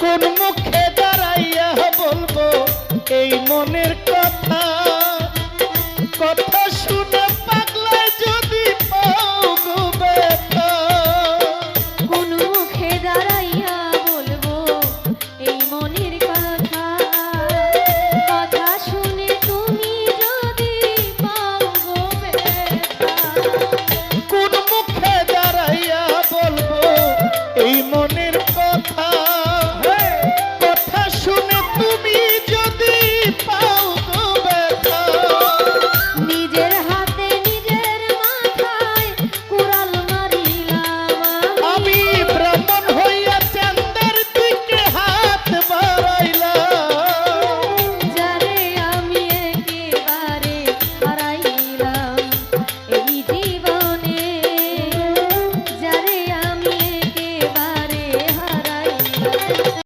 কোন মুখে দাঁড়াইয়া বলব এই মনের কথা